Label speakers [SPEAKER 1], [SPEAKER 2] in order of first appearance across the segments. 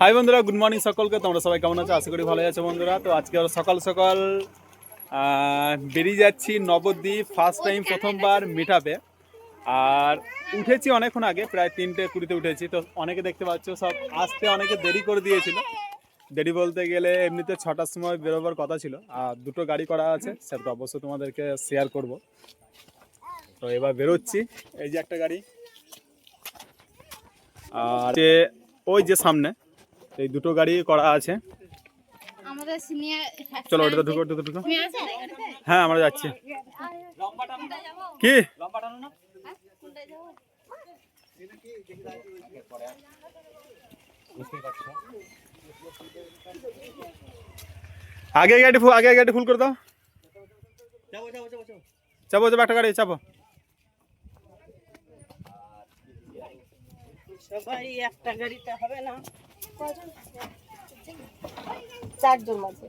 [SPEAKER 1] High বন্ধুরা good morning সকলকে। তোমরা সবাই কেমন আছো? আশা করি ভালো আছো বন্ধুরা। তো আজকে সকাল সকাল বেরিয়ে যাচ্ছি নবদ্বীপ ফার্স্ট টাইম প্রথমবার মিট আর উঠেছি অনেকক্ষণ আগে, প্রায় তিনটে কুড়িতে উঠেছি। তো অনেকে দেখতে পাচ্ছ, সব আসতে অনেকে দেরি করে দিয়েছিল। দেরি বলতে গেলে এমনিতে ছটার সময় বেরোবার কথা ছিল। আর দুটো গাড়ি করা আছে, সেটা তো অবশ্যই তোমাদেরকে শেয়ার করব। তো এবার বেরোচ্ছি, এই যে একটা গাড়ি। আর ওই যে সামনে এই দুটো গাড়ি করা আছে।
[SPEAKER 2] আমাদের সিনিয়র
[SPEAKER 1] চলো ওটাতে ঢুকো হ্যাঁ আমরা যাচ্ছি। কি? আগে গাড়ি ফুল আগে গাড়ি ফুল করে দাও। চাপো চাপো একটা গাড়ি চাপো।
[SPEAKER 3] সবাই একটা গাড়িতে হবে না। চারজন মাঝে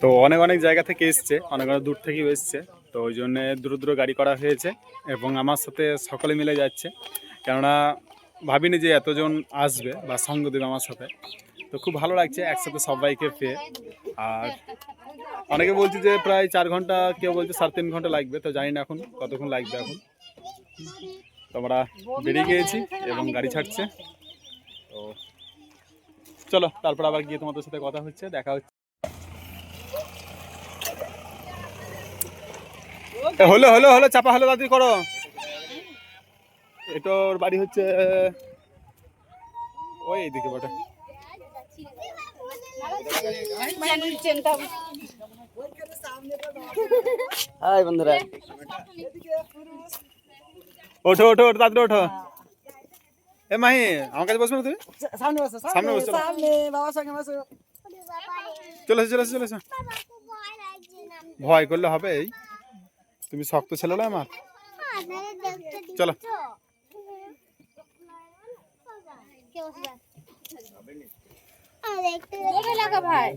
[SPEAKER 1] তো অনেক অনেক জায়গা থেকে এসছে, অনেক অনেক দূর থেকেও এসছে। তো ওই জন্য দূর দূর গাড়ি করা হয়েছে এবং আমার সাথে সকলে মিলে যাচ্ছে। কেননা ভাবিনি যে এতজন আসবে বা সঙ্গ দেবে আমার সাথে। তো খুব ভালো লাগছে, একসাথে সবাইকে পেয়ে। আর অনেকে বলছে যে প্রায় চার ঘণ্টা কেউ বলছে সাড়ে তিন ঘণ্টা লাগবে তো জানি না এখন কতক্ষণ লাগবে এখন তো আমরা বেরিয়ে গিয়েছি এবং গাড়ি ছাড়ছে তো চলো তারপর আবার গিয়ে তোমাদের সাথে কথা হচ্ছে দেখা হচ্ছে হলো হলো হলো চাপা হলো দাদি করো এটা ওর বাড়ি হচ্ছে ওই এইদিকে বটে
[SPEAKER 4] হাই বন্ধুরা।
[SPEAKER 1] ওঠো ওঠো ওঠো তাড়াতাড়ি ওঠো। এ মাহি আমার কাছে বসবে না তুমি?
[SPEAKER 4] সামনে বসো
[SPEAKER 1] সামনে বসো,
[SPEAKER 4] সামনে বাবার সঙ্গে বসো।
[SPEAKER 1] চলে এসো চলে এসো চলে এসো। ভয় করলে হবে এই। তুমি শক্ত ছেলে না আমার। চলো।
[SPEAKER 2] লাগা ভাই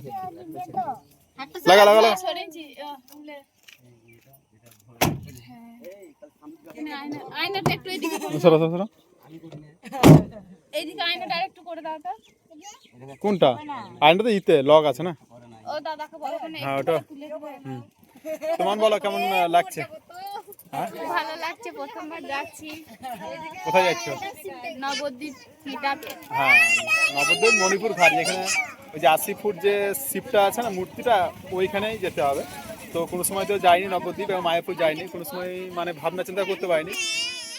[SPEAKER 1] লাগা লাগা লাগা।
[SPEAKER 2] আয়নাটা একটু এদিকে করে-
[SPEAKER 1] সরো সরো সরো।
[SPEAKER 2] এইদিকে আয়নাটা একটু করে দাও তো।
[SPEAKER 1] কোনটা? আয়না তো ইতে লগ আছে না? হ্যাঁ তোমার বলো কেমন লাগছে? হ্যাঁ
[SPEAKER 2] ভালো লাগছে প্রথমবার যাচ্ছি।
[SPEAKER 1] কোথায় যাচ্ছ?
[SPEAKER 2] নবদ্বীপ মিটাপে
[SPEAKER 1] হ্যাঁ নবদ্বীপ মণিপুর ঘাট যেখানে ওই যে আশি ফুট যে শিপটা আছে না মূর্তিটা ওইখানেই যেতে হবে। তো কোনো সময় তো যাইনি নবদ্বীপ এবং মায়াপুর যাইনি কোনো সময় মানে ভাবনা চিন্তা করতে পারিনি।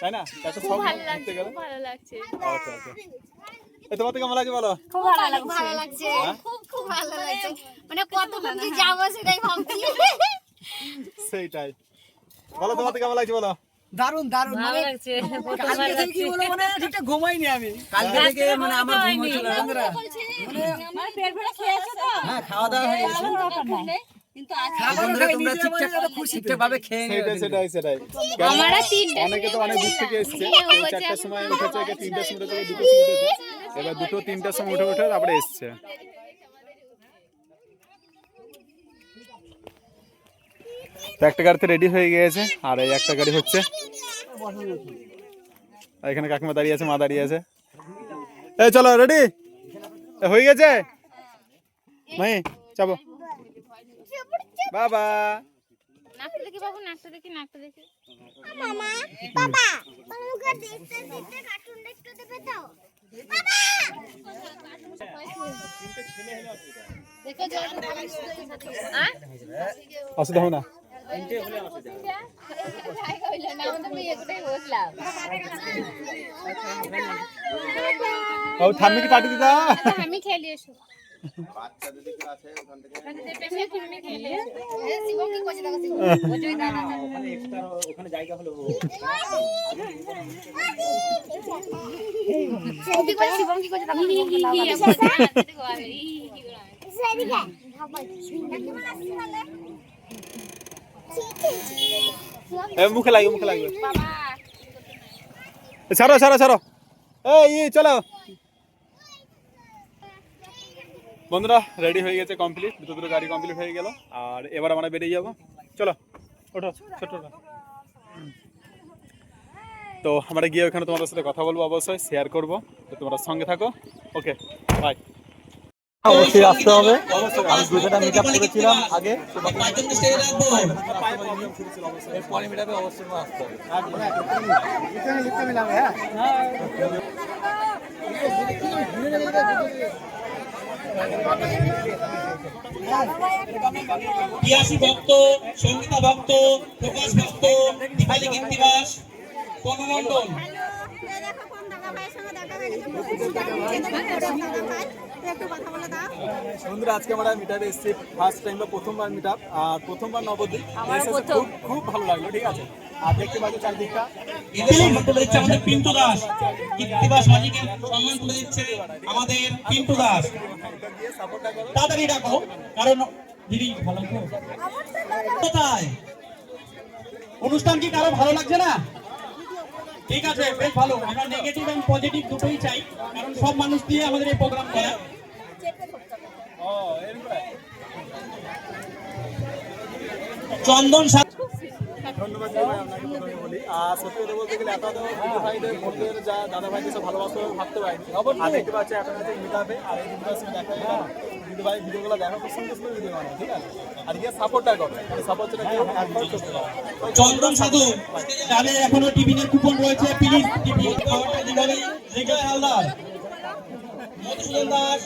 [SPEAKER 1] তাই না? একটা সব ঘুরতে গেলে।
[SPEAKER 2] ভালো লাগছে।
[SPEAKER 1] আচ্ছা আচ্ছা এ তোমার তো কেমন লাগছে বলো?
[SPEAKER 2] খুব ভালো লাগছে। ভালো লাগছে। খুব খুব ভালো লাগছে। মানে কত কি যাব সেটাই ভাবছি।
[SPEAKER 1] সেইটাই। বলো তোমার কেমন লাগছে বলো?
[SPEAKER 4] দারুণ দারুণ মানে কালকে থেকে কি বলব মানে ঠিকঠাক ঘুমাইনি আমি। কালকে থেকে মানে আমার ঘুম হচ্ছিল না। বন্ধুরা হ্যাঁ খাওয়া দাওয়া হয়ে গেছে। তোমরা ঠিকঠাক ঠিকঠাক ভাবে খেয়ে নিও
[SPEAKER 1] সেটাই সেটাই সেটাই।
[SPEAKER 2] আমরা তিনটে
[SPEAKER 1] অনেকে তো অনেক দূর থেকে এসছে।
[SPEAKER 2] খেয়ে
[SPEAKER 1] চারটার সময়
[SPEAKER 2] খাওয়া
[SPEAKER 1] উঠেছে তিনটার সময় উঠেছে এবার দুটো তিনটার সময় উঠে উঠে তারপরে এসছে। তো একটা গাড়িতে রেডি হয়ে গিয়েছে আর এই একটা গাড়ি হচ্ছে। আর এখানে কাকিমা দাঁড়িয়ে আছে মা দাঁড়িয়ে আছে। এই চলো রেডি হয়ে গেছে? মাই যাব। বাবা।
[SPEAKER 2] নাকটা দেখি বাবু নাকটা দেখি নাকটা দেখি।
[SPEAKER 5] মামা বাবা আমাকে দেখতে দেখতে কার্টুন দেখতে দেবে তো? বাবা!
[SPEAKER 2] দেখো জল হ্যাঁ
[SPEAKER 1] অসুবিধা হবে না। ও থাম্মি কি পাঠিয়ে দিদা
[SPEAKER 2] আমি খেলি এসো খেলি শিবম কি দেখো শিবম দাদা?
[SPEAKER 5] বাবা কেমন আসছে বলে
[SPEAKER 1] এ মুখে লাগবে মুখে লাগবে। ছাড়ো ছাড়ো ছাড়ো। এই ই, চলো। বন্ধুরা রেডি হয়ে গেছে কমপ্লিট দুটো দুটো গাড়ি কমপ্লিট হয়ে গেল। আর এবার আমরা বেরিয়ে যাব। চলো
[SPEAKER 6] ওটা ছোটটা তো আমরা গিয়ে ওখানে তোমাদের সাথে কথা বলব অবশ্যই শেয়ার করব। তো তোমরা সঙ্গে থাকো। ওকে বাই
[SPEAKER 1] অবশ্যই আসতে হবে। আমি দুজনে মিট আপ করেছিলাম আগে। পরে মিট আপে অবশ্যই আসতে হবে।
[SPEAKER 7] পিয়াসী ভক্ত সঙ্গীতা ভক্ত প্রকাশ ভক্ত দীপালি কীর্তিবাস কর্মমণ্ডল
[SPEAKER 1] বন্ধুরা আজকে আমরা মিট এসেছি। ফার্স্ট টাইম বা প্রথমবার মিট আপ আর প্রথমবার নবদ্বীপ। খুব খুব ভালো লাগল ঠিক আছে? আর দেখতে পাচ্ছি চারদিকটা।
[SPEAKER 7] এদের তুলে দিচ্ছে আমাদের পিন্টু দাস। সম্মান তুলে দিচ্ছে আমাদের পিন্টু দাস। তাড়াতাড়ি ডাকো কারণ দিদি ভালো কোথায়? অনুষ্ঠান কি কারও ভালো লাগছে না? ঠিক আছে, বেশ ভালো। আমরা নেগেটিভ এবং পজিটিভ দুটোই চাই, কারণ সব মানুষ দিয়ে আমাদের এই প্রোগ্রাম করা। চন্দন সা
[SPEAKER 1] ধন্যবাদ আপনাকে প্রথমে বলি। আর সত্যি কথা বলতে গেলে এত এত দিদি ভাইদের যা দাদা ভাইদের সব ভালোবাসা ভাবতে পারিনি। আর দেখতে পাচ্ছি এখন হচ্ছে মিট আর এই দিদিভাইয়ের সঙ্গে দেখা দিদি ভাই ভিডিওগুলো দেখা খুব সুন্দর সুন্দর ভিডিও ঠিক আছে? আর গিয়ে সাপোর্টটা করো। সাপোর্টটা কেউ একবার করতে পারে
[SPEAKER 7] চন্দন সাধু যাদের এখনও টিফিনের কুপন রয়েছে প্লিজ টিফিন হালদার মধুসূদন দাস।